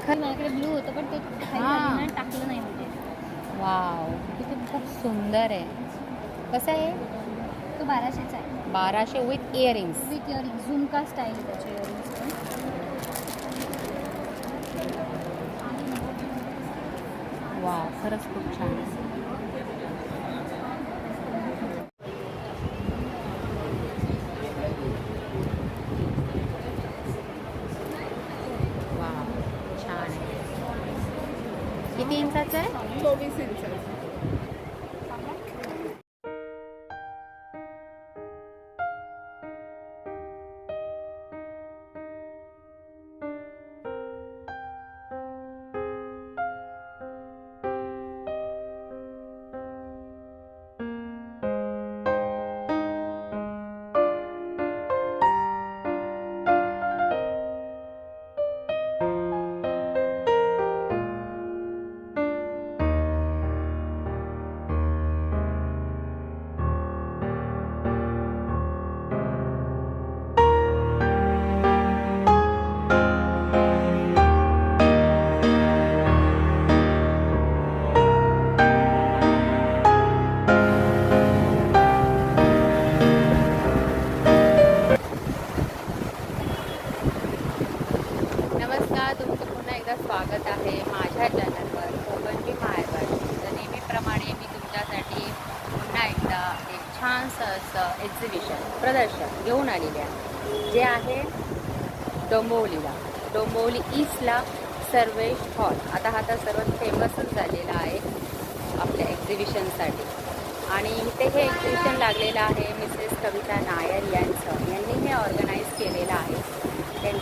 खरं माझ्याकडे ब्लू होतं पण ते खाली हा. झाली ना, टाकलं नाही म्हणजे वाव किती खूप सुंदर आहे. कसं आहे? तो बाराशेचा आहे. बाराशे with earrings with earring jhumka style त्याचे इयरिंग्स वाव खरंच खूप छान. आहे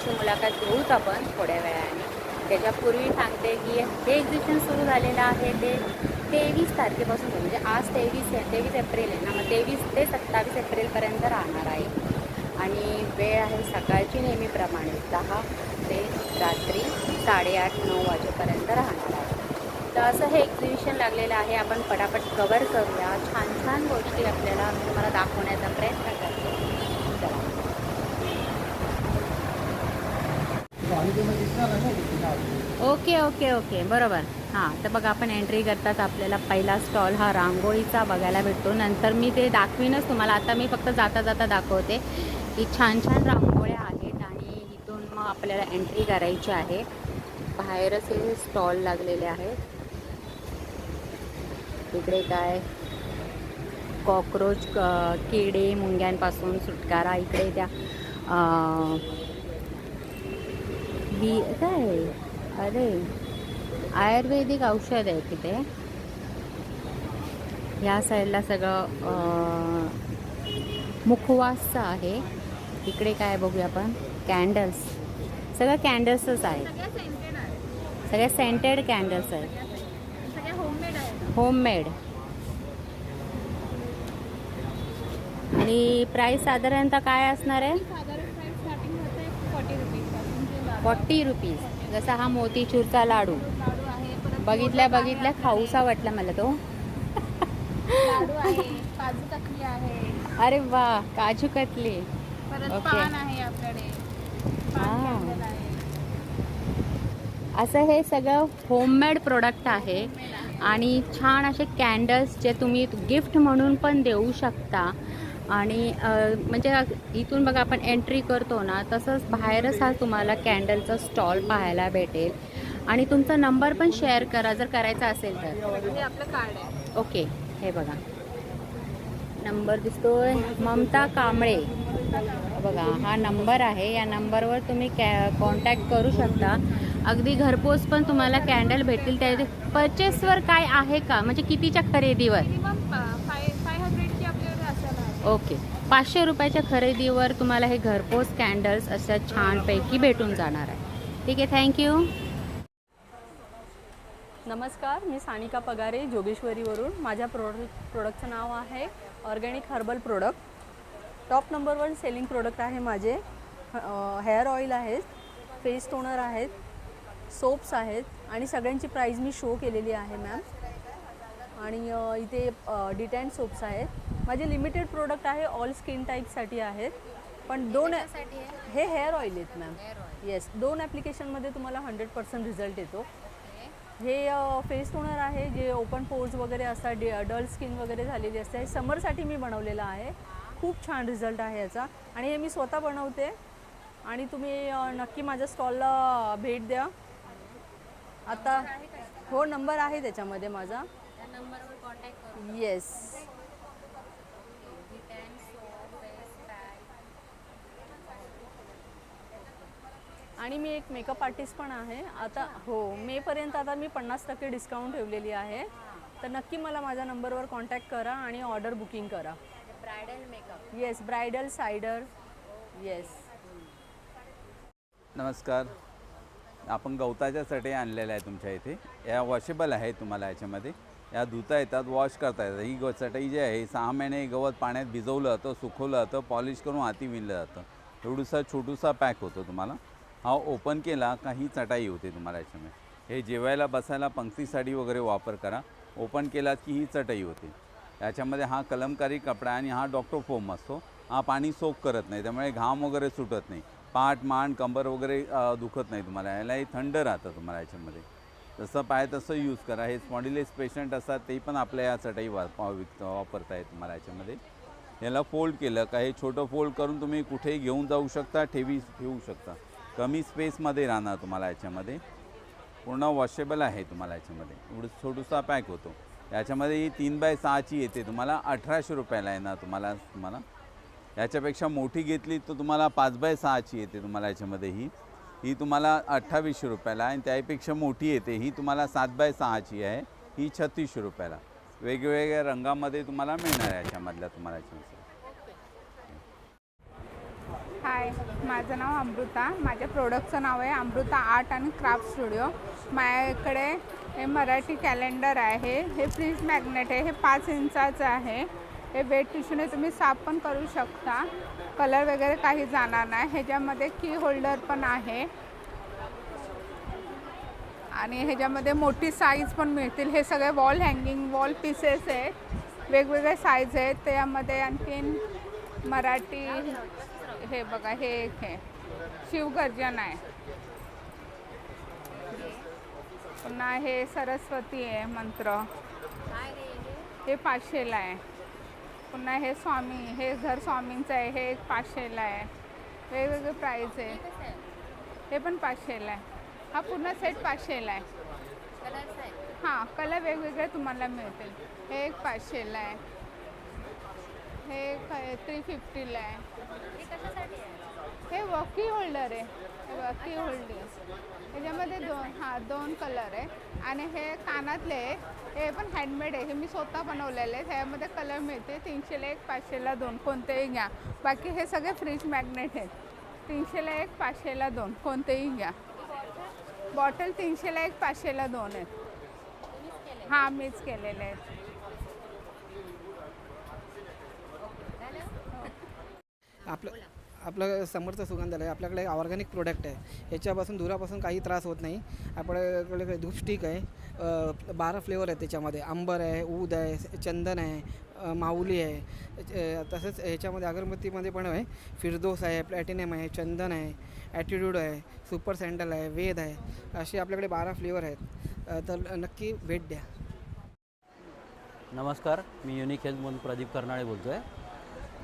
त्याची मुलाखत घेऊच आपण थोड्या वेळाने. त्याच्यापूर्वी सांगते की हे एक्झिबिशन सुरू झालेलं आहे ते तेवीस तारखेपासून म्हणजे आज तेवीस आहे तेवीस एप्रिल आहे ना मग तेवीस ते सत्तावीस एप्रिलपर्यंत राहणार आहे. आणि वेळ आहे सकाळची नेहमीप्रमाणे दहा ते रात्री साडेआठ नऊ वाजेपर्यंत राहणार आहे. तर असं हे एक्झिबिशन लागलेलं आहे आपण पटापट कवर करूया. छान छान गोष्टी आपल्याला तुम्हाला दाखवण्याचा प्रयत्न करूया चला ओके ओके ओके. बरोबर. हां तर बघा आपण एंट्री करताच आपल्याला पहिला स्टॉल हा रांगोळीचा बघायला भेटतो. नंतर मी ते दाखवीनच तुम्हाला. आता मी फक्त जाता जाता दाखवते की छान छान रांगोळ्या आहेत आणि इथून मग आपल्याला एंट्री करायची आहे. बाहेरच हे स्टॉल लागलेले आहेत. इकडे काय? कॉक्रोच क- किडे मुंग्यांपासून सुटकारा. इकडे त्या बी काय अरे आयुर्वेदिक औषध आहे तिथे. ह्या साईडला सगळं मुखवासचं आहे. इकडे काय बघूया आपण? कॅन्डल्स. सगळं कॅन्डल्सच आहे. सगळ्या सेंटेड कॅन्डल्स आहेत. होममेड. आणि प्राईस साधारणतः काय असणार आहे साधारण प्राईस स्टार्टिंग होते फॉर्टी रुपीजपासून ते लाडू फॉर्टी रुपीज. जसा हा मोतीचूरचा लाडू. बघितल्या बघितल्या. खाऊसा वाटला मला तो. अरे वा काजू कतली. ओके. हा. असं हे सगळं होममेड प्रोडक्ट आहे. आणि छान असे कॅन्डल्स जे तुम्ही गिफ्ट म्हणून पण देऊ शकता. आणि म्हणजे इथून बघा आपण एंट्री करतो ना तसंच बाहेरच हा तुम्हाला कॅन्डलचा स्टॉल पाहायला भेटेल. आणि तुमचा नंबर पण शेअर करा जर करायचा असेल तर. आपलं कार्ड आहे. ओके हे बघा. नंबर दिसतोय. ममता कांबळे. बघा हा नंबर आहे. या नंबरवर तुम्ही कॅ कॉन्टॅक्ट करू शकता. अगदी घरपोच पण तुम्हाला कॅन्डल भेटतील. त्या परचेसवर काय आहे का? म्हणजे कितीच्या खरेदीवर? ओके. पाचशे रुपयाच्या खरेदीवर तुम्हाला हे घरपोच कॅन्डल्स अशा छानपैकी भेटून जाणार आहे. ठीक आहे थँक्यू नमस्कार मी सानिका पगारे जोगेश्वरीवरून. माझ्या प्रोडक्ट प्रोडक्टचं नाव आहे organic herbal product top number one selling product आहे माझे. हेअर ऑइल आहेत फेस टोनर आहेत सोप्स आहेत आणि सगळ्यांची प्राईज मी शो केलेली आहे मॅम आणि इथे डिटॅन सोप्स आहेत. माझे लिमिटेड प्रोडक्ट आहे ऑल स्किन टाईपसाठी आहेत. पण दोन हे हेअर ऑइल आहेत मॅम येस दोन ॲप्लिकेशनमध्ये तुम्हाला हंड्रेड पर्सेंट रिझल्ट येतो. हे फेस टोनर आहे जे ओपन पोर्स वगैरे असतात डे डल स्किन वगैरे झालेली असते हे समरसाठी मी बनवलेलं आहे. खूप छान रिझल्ट आहे याचा. आणि हे मी स्वतः बनवते. आणि तुम्ही नक्की माझ्या स्टॉलला भेट द्या. आता हो नंबर आहे त्याच्यामध्ये माझा. Yes detan soap face pack आणि मी एक मेकअप आर्टिस्ट पण आहे. आता हो मेपर्यंत आता मी पन्नास टक्के डिस्काउंट ठेवलेली आहे. तर नक्की मला माझ्या नंबरवर कॉन्टॅक्ट करा आणि ऑर्डर बुकिंग करा. ब्रायडल मेकअप येस ब्रायडल सायडर येस नमस्कार. आपण गवताच्या चटई आणलेल्या आहे तुमच्या इथे. या वॉशेबल आहे तुम्हाला याच्यामध्ये. या धुता येतात वॉश करता येतात. ही गव चटई जी आहे सहा महिने गवत पाण्यात भिजवलं जातं सुकवलं जातं पॉलिश करून हाती विणलं जातं. एवढूसा छोटूसा पॅक होतो तुम्हाला. हा ओपन केला का ही चटाई होते तुम्हाला याच्यामध्ये. हे जेवायला बसायला पंक्तीसाठी वगैरे वापर करा. ओपन केलात की ही चटई होते. याच्यामध्ये हा कलमकारी कपडा आणि हा डॉक्टर फोम असतो. हा पाणी सोक करत नाही त्यामुळे घाम वगैरे सुटत नाही. पाठ मान कंबर वगैरे दुखत नाही तुम्हाला. याला हे थंड राहतं तुम्हाला याच्यामध्ये. जसं पाय तसं यूज करा. हे स्पॉन्डिलेस पेशंट असतात ते पण आपल्या या चटई वा विक- वापरता येत तुम्हाला याच्यामध्ये. याला फोल्ड केलं का हे छोटं फोल्ड करून तुम्ही कुठेही घेऊन जाऊ शकता ठेवी ठेवू शकता. कमी स्पेसमध्ये राहणार तुम्हाला याच्यामध्ये. पूर्ण वॉशेबल आहे तुम्हाला याच्यामध्ये. एवढं छोटूसा पॅक होतो. याच्यामध्ये ही तीन बाय सहाची येते. तुम्हाला अठराशे रुपयाला येणार तुम्हाला तुम्हाला. याच्यापेक्षा मोठी घेतली तर तुम्हाला पाच बाय सहाची येते तुम्हाला याच्यामध्ये ही. ही तुम्हाला अठ्ठावीसशे रुपयाला आणि त्यापेक्षा मोठी येते. ही तुम्हाला सात बाय सहाची आहे. ही छत्तीसशे रुपयाला. वेगवेगळ्या रंगामध्ये तुम्हाला मिळणार आहे याच्यामधल्या तुम्हाला याच्यामध्ये. हाय. माझं नाव अमृता. माझ्या प्रोडक्टचं नाव आहे अमृता आर्ट आणि क्राफ्ट स्टुडिओ. माझ्याकडे हे मराठी कॅलेंडर आहे. हे फ्रीज मॅग्नेट आहे. हे पाच इंचाचं आहे. हे वेट टिश्यूने तुम्ही साफ पण करू शकता. कलर वगैरे काही जाणार नाही. ह्याच्यामध्ये की होल्डर पण आहे. आणि ह्याच्यामध्ये मोठी साईज पण मिळतील. हे सगळे वॉल हँगिंग वॉल पीसेस आहेत. वेगवेगळे साईज आहेत. त्यामध्ये आणखीन मराठी हे बघा हे एक आहे शिवगर्जन आहे. पुन्हा हे सरस्वती आहे मंत्र. हे पाचशेला आहे. पुन्हा हे स्वामी हे घर स्वामींचं आहे हे एक पाचशेला आहे. वेगवेगळे प्राईज आहे. हे पण पाचशेला आहे. हा पूर्ण सेट पाचशेला आहे. हां कलर वेगवेगळे तुम्हाला मिळतील. हे एक पाचशेला आहे. हे थ्री फिफ्टीला आहे. हे कशासाठी आहे? हे वकी होल्डर आहे. हे वकी होल्डर. त्याच्यामध्ये दोन हां दोन कलर आहे. आणि हे कानातले आहे. हे पण हँडमेड आहे. हे मी स्वतः बनवलेले आहेत. ह्यामध्ये कलर मिळते. तीनशेला एक पाचशेला दोन. कोणतेही घ्या. बाकी हे सगळे फ्रीज मॅग्नेट आहेत. तीनशेला एक पाचशेला दोन. कोणतेही घ्या. बॉटल? तीनशेला एक पाचशेला दोन आहेत. हां मीच केलेले आहेत. आपलं आपलं समोरचं सुगंधालय आपल्याकडे ऑर्गॅनिक प्रोडक्ट आहे. याच्यापासून दुरापासून काही त्रास होत नाही. आपल्याकडे धूपस्टिक आहे बारा फ्लेवर आहे त्याच्यामध्ये. आंबर आहे ऊद आहे चंदन आहे माऊली आहे. तसंच ह्याच्यामध्ये अगरबत्तीमध्ये पण आहे. फिरदोस आहे प्लॅटिनम आहे चंदन आहे ॲटिट्यूड आहे सुपर सँडल आहे वेद आहे. असे आपल्याकडे बारा फ्लेवर आहेत. तर नक्की भेट द्या. नमस्कार मी युनिक हेल्थमधून प्रदीप कर्नाळे बोलतो आहे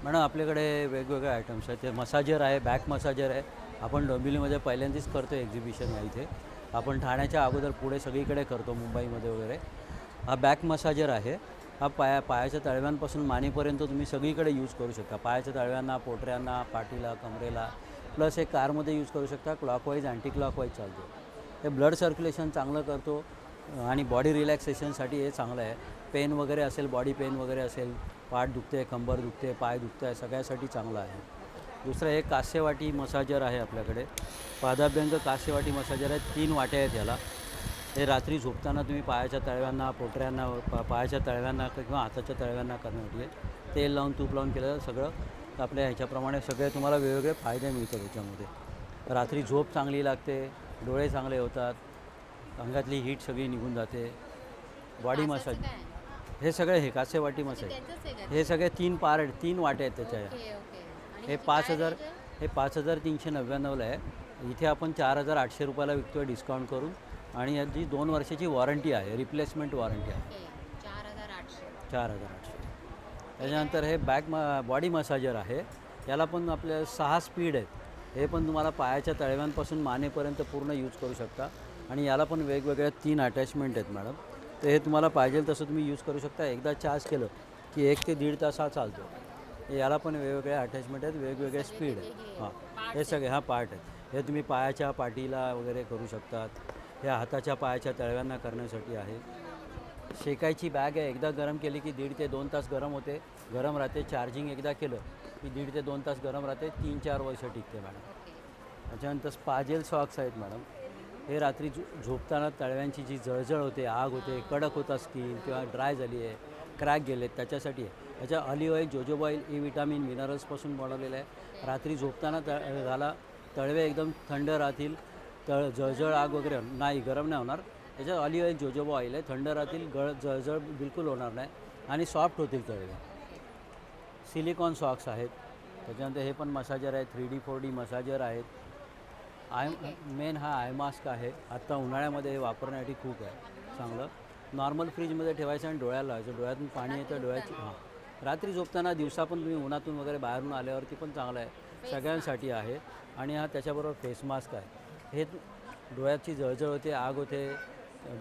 मॅडम आपल्याकडे वेगवेगळे आयटम्स आहेत. ते मसाजर आहे बॅक मसाजर आहे. आपण डोंबिवलीमध्ये पहिल्यांदाच करतो एक्झिबिशन या इथे. आपण ठाण्याच्या अगोदर पुढे सगळीकडे करतो मुंबईमध्ये वगैरे. हा बॅक मसाजर आहे. हा पाया पायाच्या तळव्यांपासून मानेपर्यंत तुम्ही सगळीकडे यूज करू शकता. पायाच्या तळव्यांना पोटऱ्यांना पाठीला कमरेला. प्लस हे कारमध्ये यूज करू शकता. क्लॉकवाईज अँटी क्लॉकवाईज चालतो. हे ब्लड सर्क्युलेशन चांगलं करतो आणि बॉडी रिलॅक्सेशनसाठी हे चांगलं आहे. पेन वगैरे असेल बॉडी पेन वगैरे असेल पाठ दुखते कंबर दुखते पाय दुखते आहे सगळ्यासाठी चांगलं आहे. दुसरं हे कास्यवाटी मसाजर आहे आपल्याकडे. पादाभ्यंग कास्यवाटी मसाजर आहे तीन वाट्या आहेत याला. हे रात्री झोपताना तुम्ही पायाच्या तळव्यांना पोटऱ्यांना पा पायाच्या तळव्यांना किंवा हाताच्या तळव्यांना करण्यासाठी तेल लावून तूप लावून केलं सगळं आपल्या ह्याच्याप्रमाणे सगळे तुम्हाला वेगवेगळे फायदे मिळतात त्याच्यामध्ये रात्री झोप चांगली लागते डोळे चांगले होतात अंगातली हीट सगळी निघून जाते. बॉडी मसाज हे सगळे हे कासेवाटी मसाज त्यांचंच आहे हे सगळे तीन पार्ट तीन वाटे आहेत त्याच्या. हे पाच हजार हे पाच हजार तीनशे नव्याण्णवला आहे. इथे आपण चार हजार आठशे रुपयाला विकतो आहे डिस्काउंट करून. आणि याची दोन वर्षाची वॉरंटी आहे रिप्लेसमेंट वॉरंटी आहे. ओके चार हजार आठशे. चार हजार आठशे. त्याच्यानंतर हे बॅक म बॉडी मसाजर आहे. याला पण आपल्या सहा स्पीड आहेत. हे पण तुम्हाला पायाच्या तळव्यांपासून मानेपर्यंत पूर्ण यूज करू शकता. आणि याला पण वेगवेगळ्या तीन अटॅचमेंट आहेत मॅडम. तर हे तुम्हाला पाहिजे तसं तुम्ही यूज करू शकता. एकदा चार्ज केलं की एक ते दीड तास हा चालतो. याला पण वेगवेगळ्या अटॅचमेंट आहेत वेगवेगळे स्पीड आहेत. हां हे सगळे हा पार्ट आहेत हे तुम्ही पायाच्या पाठीला वगैरे करू शकतात. हे हाताच्या पायाच्या तळव्यांना करण्यासाठी आहे. शेकायची बॅग आहे. एकदा गरम केली की दीड ते दोन तास गरम होते. गरम राहते. चार्जिंग एकदा केलं की दीड ते दोन तास गरम राहते. तीन चार वर्ष टिकते मॅडम. त्याच्यानंतर स्पाजेल सॉक्स आहेत मॅडम. हे रात्री झो झोपताना तळव्यांची जी जळजळ होते आग होते कडक होता स्किन किंवा ड्राय झाली आहे क्रॅक गेले त्याच्यासाठी आहे. त्याच्या olive oil jojoba oil E vitamin मिनरल्सपासून बनवलेलं आहे. रात्री झोपताना तळ घाला तळवे एकदम थंड राहतील तळ जळजळ आग वगैरे नाही गरम नाही होणार. त्याच्यात ऑलिव्ह ऑइल जोजोबा ऑइल आहे थंड राहतील गळ जळजळ बिलकुल होणार नाही आणि सॉफ्ट होतील तळवे. सिलिकॉन सॉक्स आहेत. त्याच्यानंतर हे पण मसाजर आहे three D four D massager आहेत. आय मेन हा आय मास्क आहे. आत्ता उन्हाळ्यामध्ये हे वापरण्यासाठी खूप आहे. चांगलं. नॉर्मल फ्रीजमध्ये ठेवायचं आणि डोळ्याला लावायचं. डोळ्यातून पाणी येतं डोळ्याची हां. रात्री झोपताना दिवसा पण तुम्ही उन्हातून वगैरे बाहेरून आल्यावरती पण चांगलं आहे. सगळ्यांसाठी आहे. आणि हा त्याच्याबरोबर फेस मास्क आहे. हे डोळ्याची जळजळ होते आग होते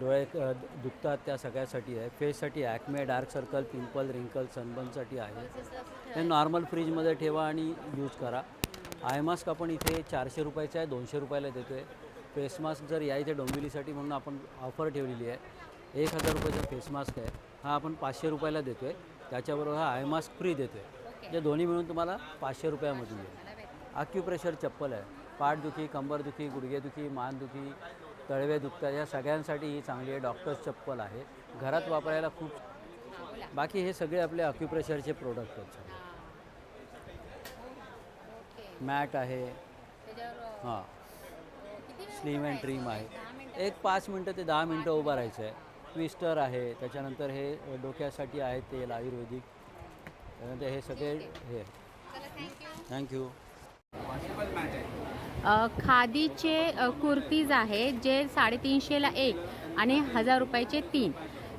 डोळे दुखतात त्या सगळ्यासाठी आहे. फेससाठी acne dark circle pimple wrinkle सनबर्नसाठी आहे. हे नॉर्मल फ्रीजमध्ये ठेवा आणि यूज करा. आय मास्क आपण इथे चारशे रुपयाचा आहे दोनशे रुपयाला देतो आहे फेस मास्क जर या इथे डोंबिवलीसाठी म्हणून आपण ऑफर ठेवलेली आहे एक हजार रुपयाचा फेस मास्क आहे हा आपण पाचशे रुपयाला देतो आहे त्याच्याबरोबर हा आय मास्क फ्री देतो आहे जे दोन्ही मिळून तुम्हाला पाचशे रुपयामध्ये येईल आक्युप्रेशर चप्पल आहे. पाठदुखी कंबरदुखी गुडघेदुखी मानदुखी तळवे दुखतात या सगळ्यांसाठी ही चांगली आहे. डॉक्टर्स चप्पल आहे. घरात वापरायला खूप बाकी हे सगळे आपले अक्युप्रेशरचे प्रोडक्ट आहेत. मॅट आहे. हां. स्लीम अँड ट्रीम आहे. एक पाच मिनटं ते दहा मिनटं उभं राहायचं आहे ट्विस्टर आहे त्याच्यानंतर हे डोक्यासाठी आहे तेल आयुर्वेदिक. त्यानंतर हे सगळे हे. थँक्यू खादीचे कुर्तीज आहे जे साडेतीनशेला एक आणि हजार रुपयाचे तीन.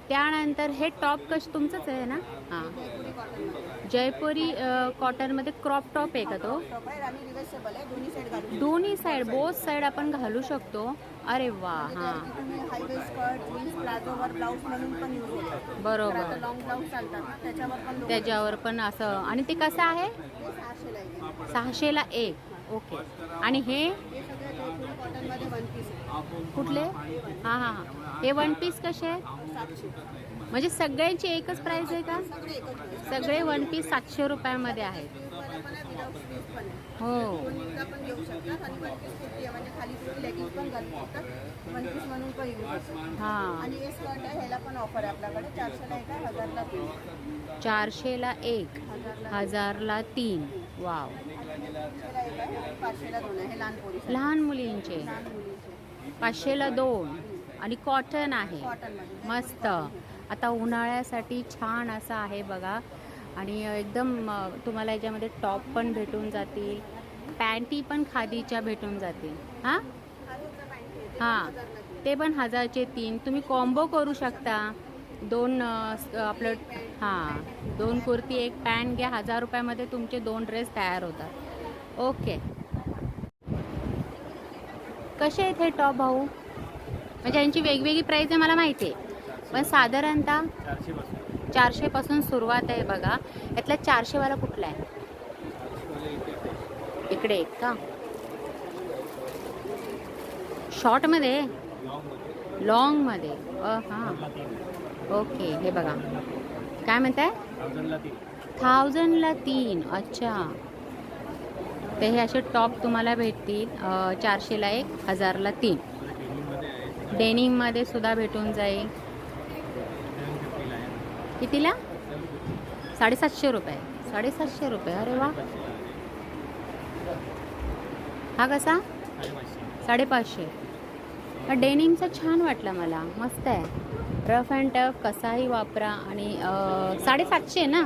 त्यानंतर हे टॉप कश तुमचंच आहे ना? हां. जयपुरी कॉटनमध्ये क्रॉप टॉप आहे का तो? दोन्ही साईड बोथ साईड आपण घालू शकतो. अरे वा हां. बरोबर. त्याच्यावर पण त्याच्यावर पण असं. आणि ते कसं आहे? सहाशेला एक. ओके. आणि हे? कुठले? हां हां हां. हे वन पीस कसे आहेत? म्हणजे सगळ्यांची एकच प्राइस आहे का? सगळे वन पीस सातशे रुपयामध्ये आहेत. हो. हां. आणि चारशेला एक हजारला तीन. वाव. लहान मुलींचे. पाचशेला दोन. आणि कॉटन आहे. मस्त. आता उन्हाळ्यासाठी छान असं आहे बघा. आणि एकदम तुम्हाला याच्यामध्ये टॉप पण भेटून जातील. पॅन्टी पण खादीच्या भेटून जातील. हां? हां. ते पण हजारचे तीन. तुम्ही कॉम्बो करू शकता. दोन आपलं हां. दोन कुर्ती एक पॅन्ट घ्या. हजार रुपयामध्ये तुमचे दोन ड्रेस तयार होतात. ओके. कसे आहेत हे टॉप भाऊ? म्हणजे यांची वेगवेगळी प्राईज आहे मला माहिती आहे. पण साधारणतः चारशेपासून सुरुवात आहे बघा. यातला चारशेवाला कुठला आहे? इकडे एक का? शॉर्टमध्ये लॉंगमध्ये अ हां. ओके हे बघा. काय म्हणताय? थाउजंडला तीन. अच्छा. तर हे असे टॉप तुम्हाला भेटतील. चारशेला एक हजारला तीन. डेनिममध्ये सुद्धा भेटून जाईल. कितीला? साडेसातशे रुपये. साडेसातशे रुपये. अरे वा. हा कसा? साडेपाचशे. डेनिमचा छान वाटला मला. मस्त आहे. रफ अँड टफ कसाही वापरा आणि साडेसातशे ना?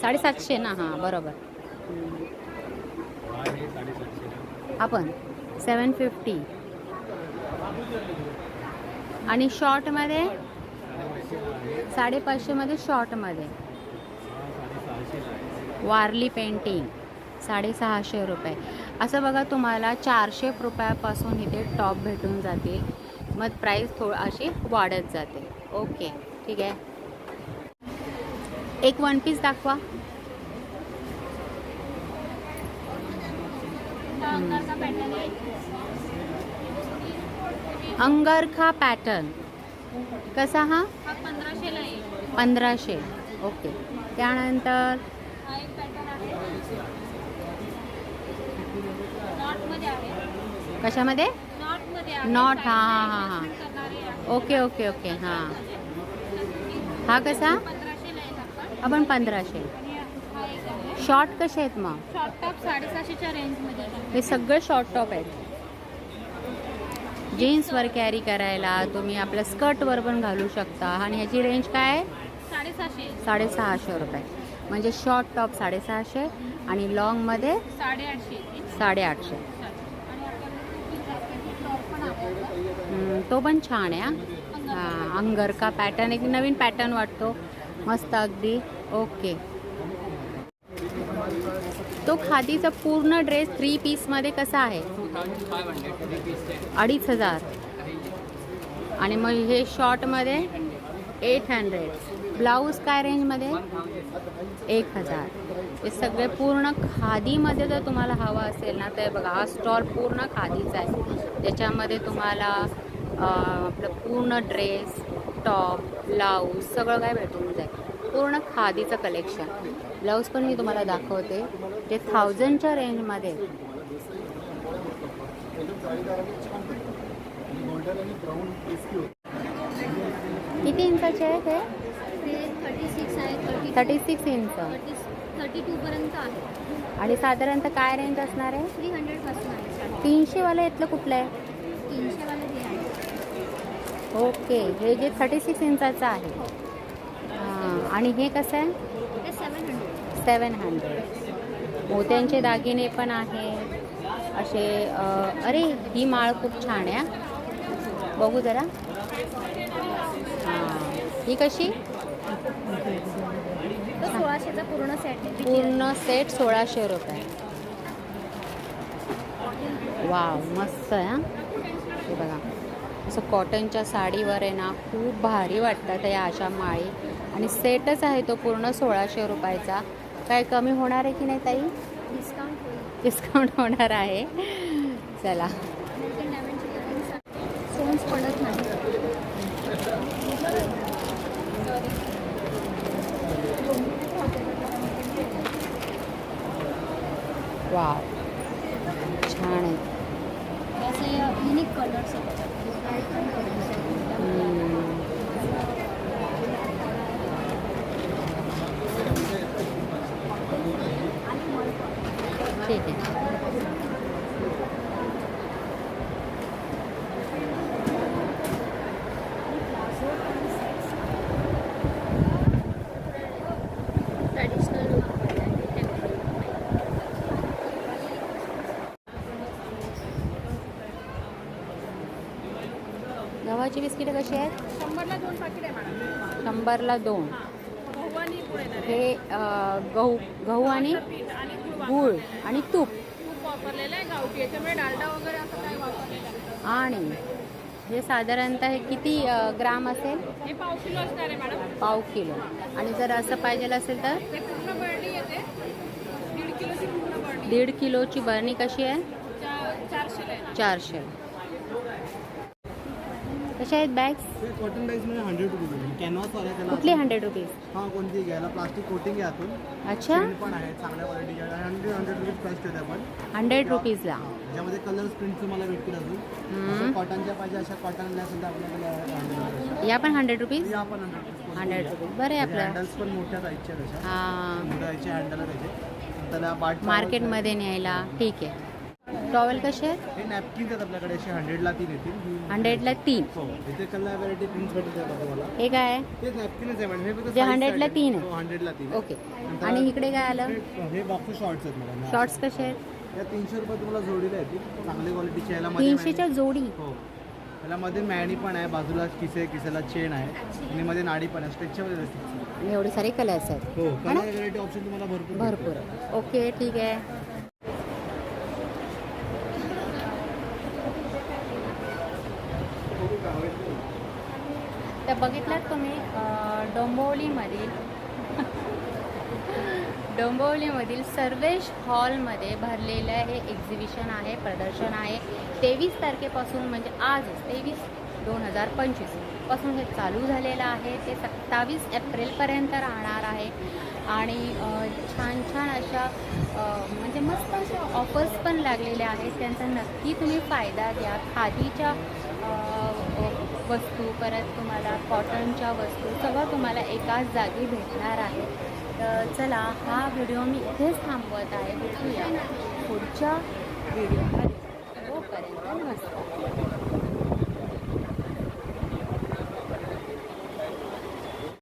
साडेसातशे ना? हां बरोबर. आपण सेवन फिफ्टी. आणि शॉर्टमध्ये? साडेपाचशेमध्ये शॉर्टमध्ये. वारली पेंटिंग साडेसहाशे रुपये. असं बघा तुम्हाला चारशे रुपयापासून इथे टॉप भेटून जातील. मग प्राईस थोडं अशी वाढत जाते. ओके ठीक आहे. एक वन पीस दाखवा. अंगरखा पॅटर्न कसा हा? पंधराशे. ओके. त्यानंतर? कशामध्ये? नॉट हां हां हां हां. ओके ओके ओके हां. हा कसा? आपण पंधराशे. शॉर्ट कसे आहेत मग? शॉर्ट टॉप साडेसहाशेच्या रेंजमध्ये हे सगळे शॉर्ट टॉप आहेत. जीन्सवर कॅरी करायला तुम्ही आपल्या स्कर्टवर पण घालू शकता. आणि ह्याची रेंज काय आहे? साडेसहाशे. साडेसहाशे रुपये. म्हणजे शॉर्ट टॉप साडेसहाशे आणि लॉंगमध्ये साडेआठशे. साडेआठशे. तो पण छान आहे. हा. अंगरका पॅटर्न एक नवीन पॅटर्न वाटतो. मस्त अगदी. ओके तो खादीचा पूर्ण ड्रेस थ्री पीसमध्ये कसा आहे? अडीच हजार. आणि मग हे शॉर्टमध्ये एट हंड्रेड ब्लाऊज काय रेंजमध्ये एक हजार. हे सगळे पूर्ण खादीमध्ये जर तुम्हाला हवा असेल ना तर बघा हा स्टॉल पूर्ण खादीचा आहे. त्याच्यामध्ये तुम्हाला आपलं पूर्ण ड्रेस टॉप ब्लाऊज सगळं काय भेटून जाईल. पूर्ण खादीचं कलेक्शन ब्लाऊज पण मी तुम्हाला दाखवते. ते थाउजंडच्या रेंजमध्ये किती इंचाचे आहे ते थर्टी सिक्स आहे thirty six inch thirty thirty टूपर्यंत आहे. आणि साधारणतः काय रेंज असणार आहे? थ्री हंड्रेडपासून आहे स्टार्ट तीनशेवालं इथलं कुठलं आहे? तीनशेवाले हे आहे. ओके हे जे थर्टी सिक्स इंचाचं आहे. हां. आणि हे कसं आहे? हंड्रेड सेवन हंड्रेड मोत्यांचे दागिने पण आहेत. असे अरे ही माळ खूप छान आहे. बघू जरा. हां. कशी? तो सोळाशेचा पूर्ण सेट आहे. पूर्ण सेट सोळाशे रुपये. वाव मस्त आहे हां. हे बघा. असं कॉटनच्या साडीवर आहे ना खूप भारी वाटतात या अशा माळी. आणि सेटच आहे तो पूर्ण सोळाशे रुपयाचा. काय कमी होणार आहे की नाही ताई? डिस्काउंट डिस्काउंट होणार आहे. चला. पडत नाही. वाव छान आहे असे युनिक कलर्स हम्म. ठीक आहे ट्रॅडिशनल बिस्किटं कशी आहेत? शंभरला दोन पाकिट आहे मॅडम. शंभरला दोन. गहू आणि गुळ येणार आहे. हे अं, गहू गहू आणि पीठ आणि गुळ गूळ आणि तूप. तूप वापरलेलं आहे गावठी. याच्यामुळे डालडा वगैरे असं काय वापरलेलं आहे आणि हे साधारणतः हे किती अं, ग्राम असेल? हे पाव किलो असणार आहे मॅडम. पाव किलो. आणि जर असं पाहिजे असेल तर? ते पूर्ण बरणी येते. दीड किलोची पूर्ण बरणी. दीड किलोची बरणी कशी आहे? चा- चारशेला आहे चारशे. कशा आहेत बॅग्स ते कॉटन बॅग्समध्ये हंड्रेड रुपीज कॅनव्हास आहे त्याला कुठली हंड्रेड रुपीज हा कोणती घ्यायला? प्लास्टिक कोटिंग आहे आतून. अच्छा. प्रिंट पण आहे चांगल्या क्वालिटीच्या हंड्रेड हंड्रेड रुपीज प्राईस ठेवते आपण. हंड्रेड रुपीजला ज्यामध्ये कलर्स प्रिंट तुम्हाला भेटतील अजून. कॉटनच्या पाहिजे अशा कॉटनला सुद्धा आपल्याकडे या पण हंड्रेड रुपीज या पण हंड्रेड हंड्रेड रुपीज बरं आहे आपलं. हँडल्स पण मोठ्या साईजच्या हां. मोठ्याचे हँडल त्याचे त्याला बाट मार्केटमध्ये न्यायला. ठीक आहे. टॉवेल कसे आहेत? हे आहेत आपल्याकडे असे हंड्रेडला तीन येतील. हंड्रेडला तीन. हो इथे कलर व्हरायटी प्रिंट्स भेटतील आता तुम्हाला. हे काय आहे? ते नॅपकिनच आहे मॅडम हे फक्त जे size 100 ला साठी. तीन आहे? हंड्रेडला तीन ओके आणि इकडे काय आलं? हे- बॉक्स शॉर्ट्स आहेत मॅडम शॉर्ट्स कसे आहेत? त्या तीनशे रुपये तुम्हाला जोडीला येतील चांगली क्वालिटीची याला मध्ये तीनशेच्या जोडी. हो. त्याला मध्ये मॅणी पण आहे बाजूला किसे किसेला चेन आहे. आणि मध्ये नाडी पण आहे. स्ट्रेचेबल आणि एवढे सारे कलर्स आहेत. हो कलर व्हरायटी ऑप्शन तुम्हाला भरपूर. भरपूर. ओके ठीक आहे तर बघितलात तुम्ही अं, डोंबिवलीमधील डोंबिवलीमधील सर्वेश हॉलमध्ये भरलेलं हे एक्झिबिशन आहे प्रदर्शन आहे. तेवीस तारखेपासून म्हणजे आजच तेवीस दोन हजार पंचवीसपासून हे चालू झालेलं आहे. ते सत्तावीस एप्रिलपर्यंत राहणार आहे. आणि छान छान अशा म्हणजे मस्त अशा ऑफर्स पण लागलेल्या आहेत. त्यांचा नक्की तुम्ही फायदा घ्या. खादीच्या वस्तू परत तुम्हाला कॉटनच्या वस्तू सगळं तुम्हाला एकाच जागी भेटणार आहे. तर चला हा व्हिडिओ मी इथेच थांबवत आहे. भेटूया पुढच्या व्हिडिओमध्ये. तोपर्यंत नमस्कार.